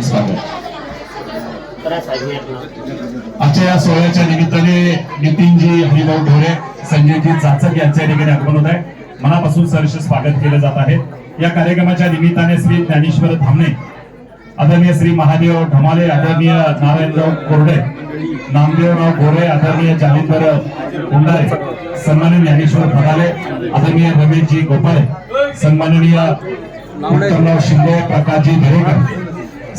हार्दिक स्वागत आजच्या या सोहळ्याच्या निमित्ताने नितीनजी हरिभाऊ ढोरे संजयजी चाचक यांच्या ठिकाणी आगमन होत आहे. मनापासून सहर्ष स्वागत केलं जात आहे. या कार्यक्रमाच्या निमित्ताने श्री ज्ञानेश्वर धामणे आदरणीय श्री महादेव ढमाले आदरणीय नारायणराव कोरडे नामदेवराव गोरे आदरणीय जानेंद्र कुंडारे सन्माननीय ज्ञानेश्वर भगाले आदरणीय रमेशजी गोपाळे सन्माननीय उत्तमराव शिंदे प्रकाशजी धरेकर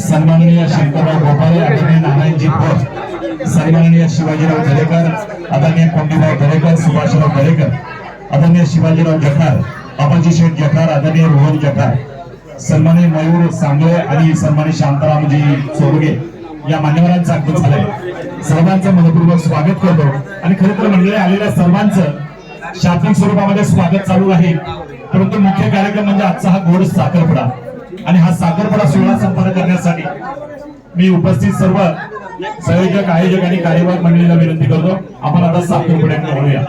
सन्माननीय शंकरराव गोपाळे आदरणीय नारायणजी भोर सन्माननीय शिवाजीराव दरेकर आदरणीय पंडितराव दरेकर सुभाषराव दरेकर आदरणीय शिवाजीराव जठार अबाजी शेठ जठार आदरणीय रोहन जठार सन्माननीय मयूर सांगळे आणि सन्मानित शांतारामजी चोरगे या मान्यवरांचं आगमन झालंय. सर्वांचं मनपूर्वक स्वागत करतो. आणि खरं तर मंडळी आलेल्या सर्वांचं शाब्दिक स्वरूपामध्ये स्वागत चालू आहे. परंतु मुख्य कार्यक्रम म्हणजे आजचा हा गोड साखरपुडा. आणि हा साखरपुडा सोहळा संपन्न करण्यासाठी मी उपस्थित सर्व संयोजक आयोजक आणि कार्यवाहक मंडळीला विनंती करतो. आपण आता साखरपुड्याकडे वळूया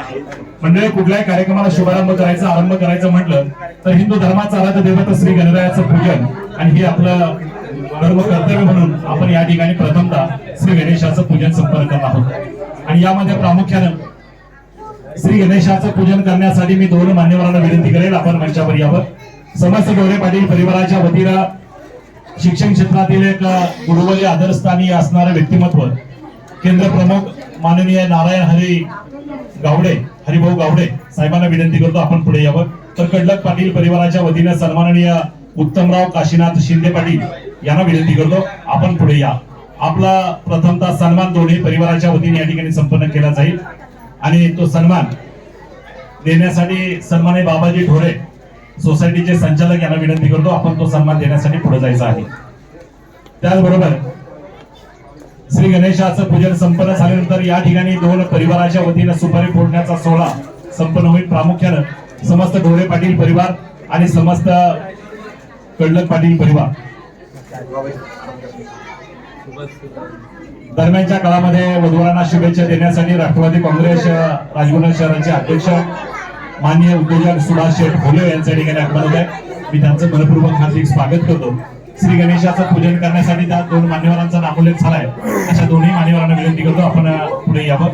मंडळी कुठल्याही कार्यक्रमाला शुभारंभ करायचा आरंभ करायचं म्हटलं तर हिंदू धर्माचा आराध्य देवता श्री गणरायाचं पूजन आणि हे आपलं धर्म कर्तव्य म्हणून आपण या ठिकाणी प्रथमतः श्री गणेशाचं पूजन संपन्न करत आहोत. आणि यामध्ये प्रामुख्यानं श्री गणेशाचं पूजन करण्यासाठी मी दोन मान्यवरांना विनंती करेल. आपण मंचावर यावं. समस्त गौरे पाटील परिवाराच्या वतीनं शिक्षण क्षेत्रातील एक गुरुवली आदरस्थानी असणारे व्यक्तिमत्व केंद्र प्रमुख माननीय नारायण हरी गावडे हरिभाऊ गावडे साहेबांना विनंती करतो आपण पुढे यावं. तर कडलक पाटील परिवाराच्या वतीनं सन्माननीय उत्तमराव काशीनाथ शिंदे पाटील यांना विनंती करतो आपण पुढे या. आपला प्रथमतः सन्मान दोन्ही परिवाराच्या वतीने या ठिकाणी संपन्न केला जाईल. आणि तो सन्मान देण्यासाठी सन्माने बाबाजी ढोरे सोसायटीचे संचालक यांना विनंती करतो आपण तो सन्मान देण्यासाठी पुढे जायचा आहे. त्याचबरोबर श्री गणेशाचं पूजन संपन्न झाल्यानंतर या ठिकाणी दोन परिवाराच्या वतीनं सुपारी फोडण्याचा सोहळा संपन्न होईल. प्रामुख्यानं समस्त ढोळे पाटील परिवार आणि समस्त कडलक पाटील परिवार. दरम्यानच्या काळामध्ये वधूवरांना शुभेच्छा देण्यासाठी राष्ट्रवादी काँग्रेस राजगुना शहराचे अध्यक्ष माननीय उद्योजक सुभाष शेठ भोले यांच्या ठिकाणी आगमन होत आहे मी त्यांचं मनपूर्वक हार्दिक स्वागत करतो. श्री गणेशाचं पूजन करण्यासाठी त्या दोन मान्यवरांचा नामोल्लेख झालाय. अशा दोन्ही मान्यवरांना विनंती करतो आपण पुढे यावं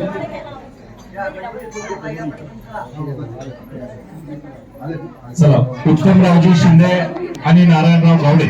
चला उत्तमरावजी शिंदे आणि नारायणराव गावडे.